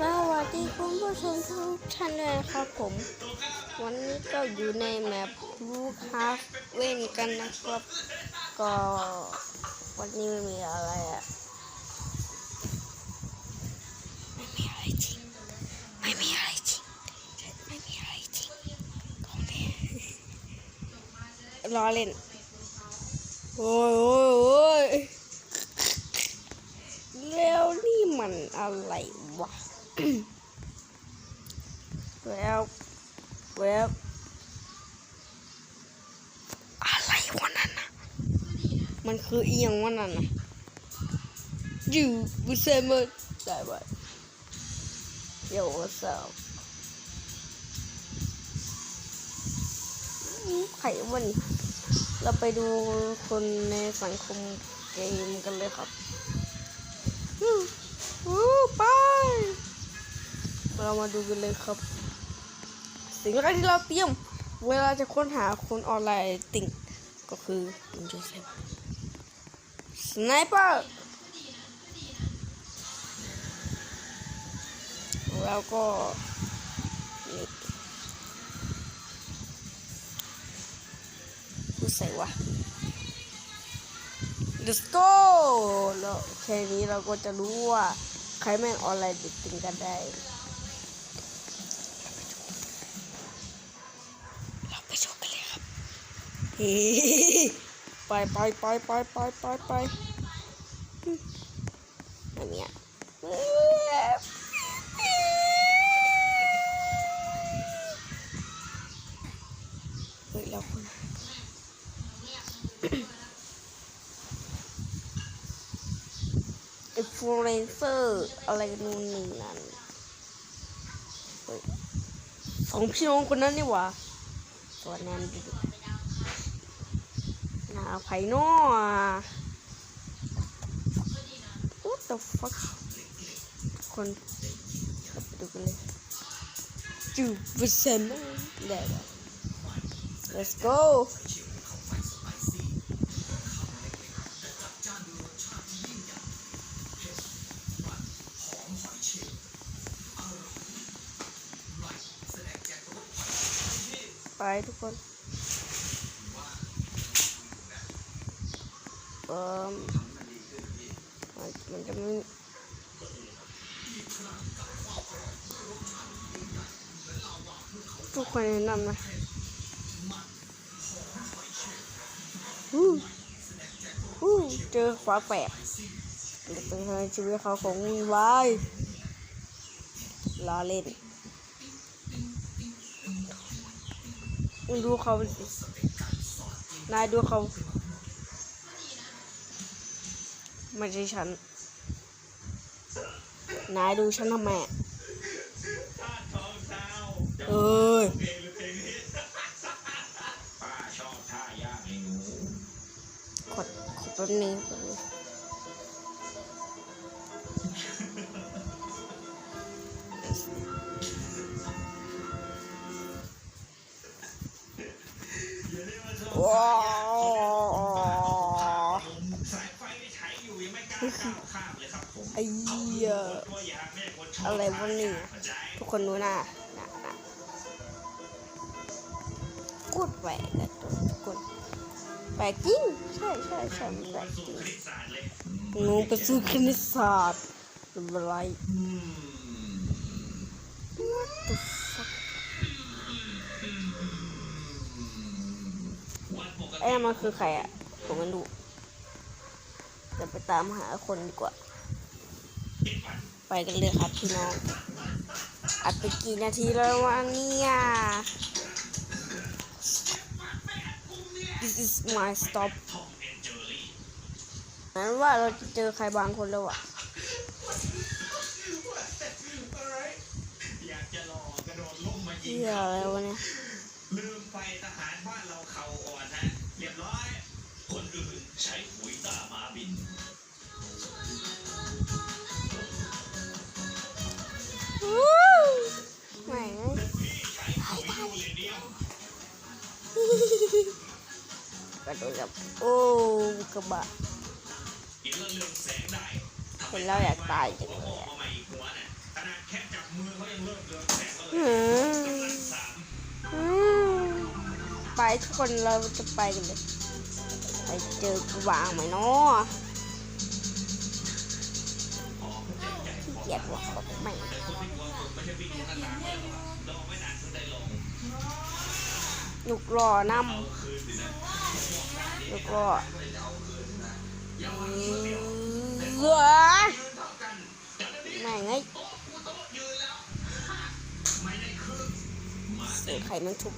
สวัสดีคุณผู้ชมทุกท่านเลยครับผม วันนี้ก็อยู่ในแมปลูคาเว่นกันนะครับ ก็วันนี้ไม่มีอะไรอะไม่มีอะไรจริง ไม่มีอะไรจริง ไม่มีอะไรจริงของแท้รอเล่น โอ้ยโอ้ยโอ้ยแล้วนี่มันอะไรวะ แล้วแล้วอะไรวะนั่นนะมันคือเอียงวะนั่นนะอยู่บุเซมอได้ไหมเดี๋ยวสาวใครวันเราไปดูคนในสังคมเกมกันเลยครับอู้อู้ไป เรามาดูกันเลยครับ สิ่งแรกที่เราเตรียม เวลาจะค้นหาคนออนไลน์ติ่งก็คือคุณโจเซฟสไนเปอร์แล้วก็ผู้ใส่วะ Let's go แล้วแค่นี้เราก็จะรู้ว่า ใครแม่งออนไลน์ติดติงกันได้ เราไปชมกันเลยครับ เฮ้ ไปไปไปไปไปไปไปอันเนี้ยเฮ้ยเราคนอินฟลูเอนเซอร์อะไรนู่นนี่นั่นเฮ้ยสองพี่น้องคนนั้นนี่หว่าตัวแนนดูหน้าไผ่นอ What the fuck คนข้าไปดูกันเลยจูบเซมได้แล้ว let's go ไปทุกคน เอ่อมันมันจะไม่ทุกคนแนะนำนะฮู้ฮู้เจอฟ้าแปลกเป็นทำไมชีวิตเขาของวุ่นวายล้อเล่นดูเขานายดูเขา ไม่ใช่ฉัน นายดูฉันทำไมเอ้ยขอบท่ายากไอ้หนูขดขดแป๊บนึง ไอ้เหี้ยอางแม่คนชอะไรวะเนี่ยทุกคนดูหน้าหน้าหน้ากูดแปลกอะทุกคนแปลกจริง ใช่ใช่ใช่แปลกจริงงูไปสู้คณิตศาสตร์อะไร What the fuck ไอ้มันคือใครอะผมไม่รู้ ไปตามหาคนดีกว่า ไปกันเลยครับพี่น้อง อัดไปกี่นาทีแล้ววะเนี่ย This is my stop นั้นว่าเราจะเจอใครบางคนแล้วอะอยอะโดดล่มมายิเหี้งยอะไรวะเนี่ยลืมไปทหารบ้านเราเข่าอ่อนฮะเรียบร้อย คนอื่นใช้ปุ๋ยตามาบิน กับโอ้กระบะคนเราอยากตายจังเลยไปทุกคนเราจะไปกันเลยไปเจอกวางไหมเนาะเกียดว่ะไม่ ลูกหล่อนำลูกหล่อเว้ยไหนไงเสียไข่มันทุบ